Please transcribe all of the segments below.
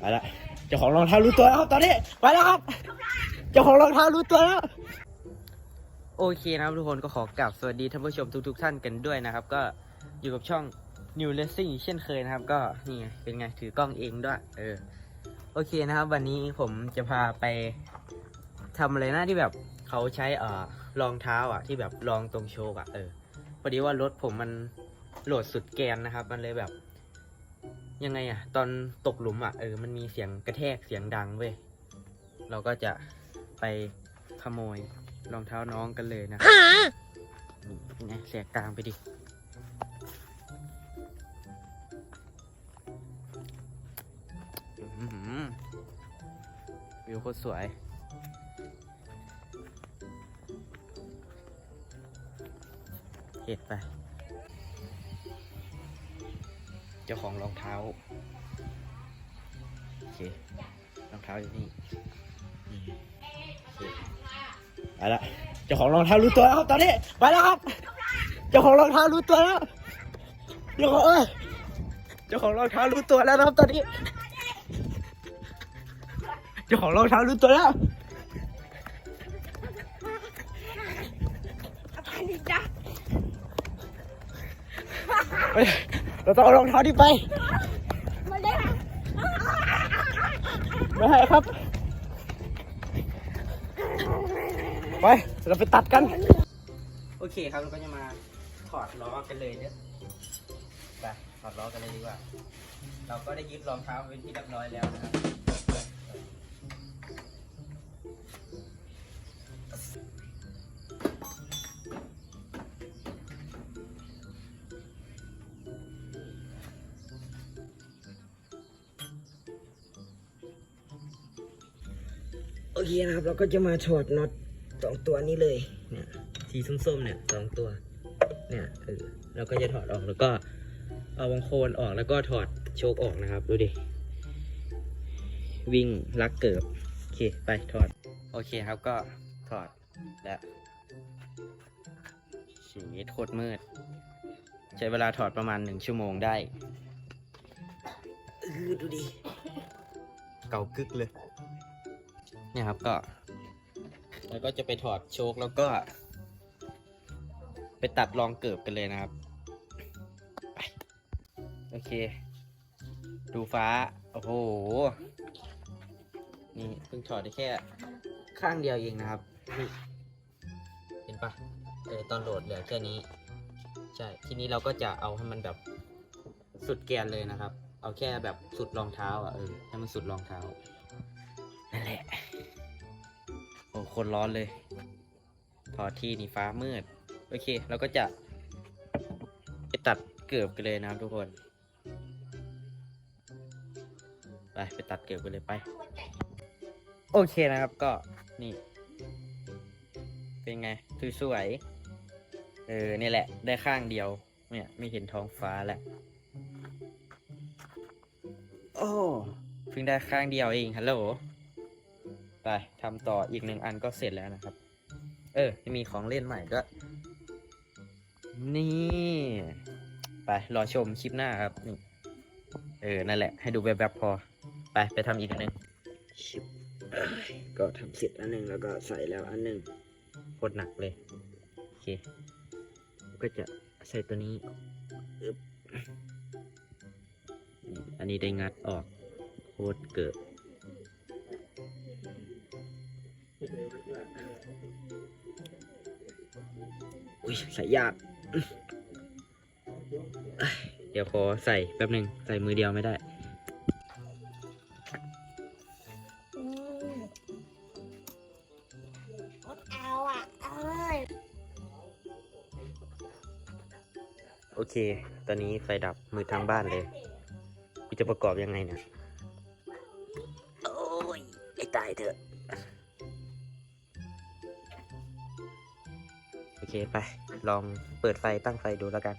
ไปละเจ้าของรองเท้ารู้ตัวแล้วครับตอนนี้ไปแล้วครับ เจ้าของรองเท้ารู้ตัวแล้ว โอเคนะครับทุกคนก็ขอกราบสวัสดีท่านผู้ชมทุกๆท่านกันด้วยนะครับ ก็อยู่กับช่อง New Racing เช่นเคยนะครับ ก็นี่ไงเป็นไงถือกล้องเองด้วย เออ โอเคนะครับ วันนี้ผมจะพาไปทำอะไรนะที่แบบเขาใช้เอ่อรองเท้าอะ ที่แบบรองตรงโชกอะเออพอดีว่ารถผมมันโหลดสุดแกนนะครับ มันเลยแบบ ยังไงอะตอนตกหลุมอะเออมันมีเสียงกระแทกเสียงดังเว้ยเราก็จะไปขโมยรองเท้าน้องกันเลยนะนี่เป็นไงเสียกลางไปดิอื้อหือวิวโคตรสวย เห็ดไป จ้าของรองเท้าโอเครองเท้าอยู่นี่นี่โอเคไปละเจ้าของรองเท้ารู้ตัวแล้วครับตอนนี้ไปแล้วครับเจ้าของรองเท้ารู้ตัวแล้วเจ้าของเอ้ยเจ้าของรองเท้ารู้ตัวแล้วนะครับตอนนี้เจ้าของรองเท้ารู้ตัวแล้วไป เราต้องเอารองเท้าที่ไปมาเล่นไม่ให้ครับ ไป เราไปตัดกัน โอเคครับเราก็จะมาถอดล้อกันเลยเนี่ยไปถอดล้อกันเลยดีกว่า เราก็ได้ยึดรองเท้าเป็นที่เรียบร้อยแล้วนะครับ อเคนะครับ เราก็จะมาถอดน็อตสองตัวนี้เลยเนี่ยสีส้มๆเนี่ยสองตัว เนี่ยเออเราก็จะถอดออกแล้วก็ เอาวงโคนออกแล้วก็ถอดโชคออกนะครับ ดูดิ วิ่งลักเกิบโอเคไปถอด โอเคครับก็ถอดแล้วชีวิตโคตรมืด ใช้เวลาถอดประมาณหนึ่งชั่วโมงได้เออดูดิ เก่ากึกเลย เนี่ยครับก็แล้วก็จะไปถอดโชคแล้วก็ ไปตัดรองเกิบกันเลยนะครับโอเค ดูฟ้า โอ้โห นี่เพิ่งถอดได้แค่ ข้างเดียวเองนะครับ เห็นปะเออตอนโหลดเหลือแค่นี้ ใช่ ทีนี้เราก็จะเอาให้มันแบบสุดแกนเลยนะครับ เอาแค่แบบสุดรองเท้าอะเออให้มันสุดรองเท้า นั่นแหละ โอ้คนร้อนเลยถอที่นี่ฟ้ามืด โอเค เราก็จะไปตัดเกือบกันเลยนะครับทุกคน ไปไปตัดเกือบกันเลยไป โอเคนะครับก็นี่ เป็นไงคือสวยๆเออนี่แหละ ได้ข้างเดียว เนี่ย ไม่เห็นท้องฟ้าแล้วโอ้เพิ่งได้ข้างเดียวเองฮัลโหล ไปทำต่ออีกหนึ่งอันก็เสร็จแล้วนะครับ เออจะมีของเล่นใหม่ด้วยนี่ ไปรอชมคลิปหน้าครับนี่เออ นั่นแหละ ให้ดูแบบๆพอ ไป ไปทำอีกอันหนึ่งชิบเอ้ยก็ทำเสร็จอันหนึ่งแล้วก็ใส่แล้วอันหนึ่งโคตรหนักเลย โอเค ก็จะใส่ตัวนี้อึ๊บนี่อันนี้ได้งัดออก โคตรเกิด อุ้ยใส่ยาก เดี๋ยวขอใส่แป๊บหนึ่งใส่มือเดียวไม่ได้ เอาอะเอ้ยโอเค ตอนนี้ไฟดับมือทางบ้านเลย กูจะประกอบยังไงเนี่ย โอ้ยไอ้ตายเถอะ เคไป ลองเปิดไฟตั้งไฟดูแล้วกัน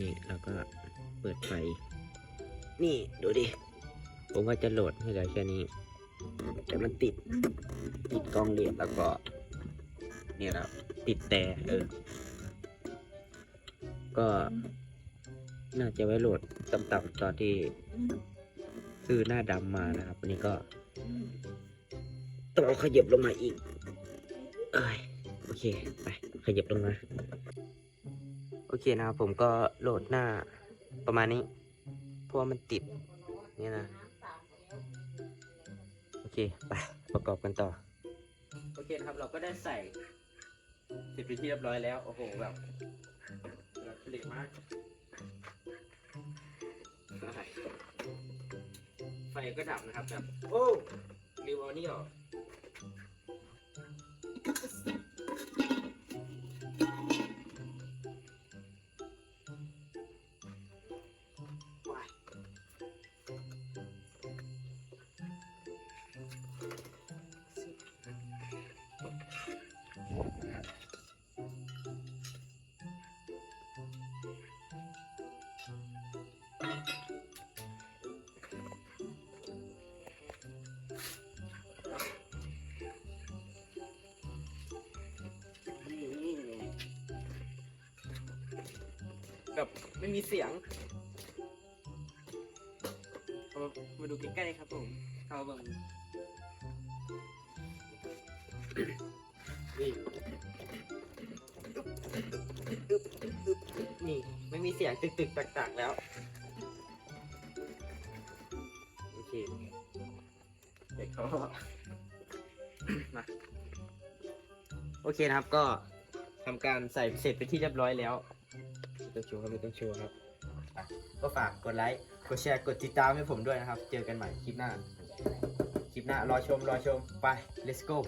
นี่เราก็เปิดไฟ นี่ดูดิ ผมว่าจะโหลดให้เหลือแค่นี้ แต่มันติด ติดกล้องเลนแล้วก็ เนี่ยครับติดแต่เออ ก็น่าจะไว้โหลดต่ำๆตอนที่ซื้อหน้าดำมานะครับวันนี้ก็ต้องเอาขยับลงมาอีก เอ้ยโอเค ไป ขยับลงมา โอเคนะครับผมก็โหลดหน้าประมาณนี้ เพราะว่ามันติด นี่นะ โอเค ไป ประกอบกันต่อ โอเคครับเราก็ได้ใส่เสร็จเป็นที่เรียบร้อยแล้ว โอ้โหแบบแบบผลิตมากไฟก็ดับนะครับแบบโอ้รีวอานี่ออ แบบไม่มีเสียงเอามาดูใกล้ๆครับผมเอาแบบนี่นี่ไม่มีเสียงตึกๆตักๆแล้ว โอเคเด็กเขามาโอเคนะครับก็ทำการใส่เสร็จเป็นที่เรียบร้อยแล้ว ต้องโชว์ครับไม่ต้องโชว์ครับอะก็ฝากกดไลค์กดแชร์กดติดตามให้ผมด้วยนะครับ เจอกันใหม่คลิปหน้า คลิปหน้ารอชมรอชมไป let's go